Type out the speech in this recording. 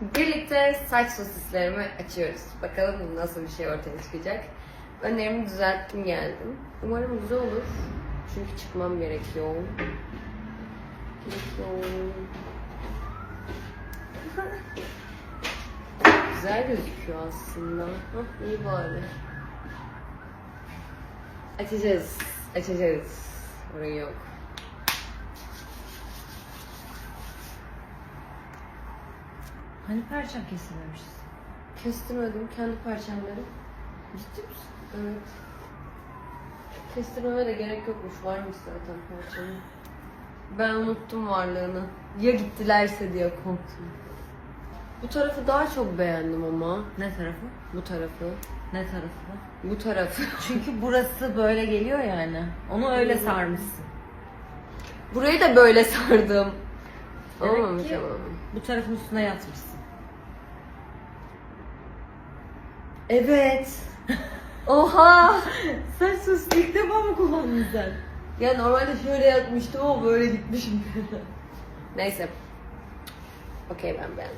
Birlikte saç sosislerimi açıyoruz. Bakalım nasıl bir şey ortaya çıkacak. Önlerimi düzelttim geldim. Umarım güzel olur. Çünkü çıkmam gerekiyor. Gerekiyor. güzel gözüküyor aslında. Hah, iyi bari. Açacağız. Açacağız. Orayı yok. Hani perçem kesilmemiş? Kestirmedim kendi parçamları. Ciddi misin? Evet. Kestirmeme de gerek yokmuş. Varmış zaten parçamı. Ben unuttum varlığını. Ya gittilerse diye korktum. Bu tarafı daha çok beğendim ama. Ne tarafı? Bu tarafı. Ne tarafı? Bu tarafı. Çünkü burası böyle geliyor yani. Onu öyle sarmışsın. Burayı da böyle sardım. Demek Olmamış ki- ama. Bu tarafın üstüne yatmışsın. Evet. Oha! Sen sus ilk defa mı kullandın sen? Ya normalde şöyle yatmıştım ama böyle gitmişim. Neyse. Okey ben beğendim.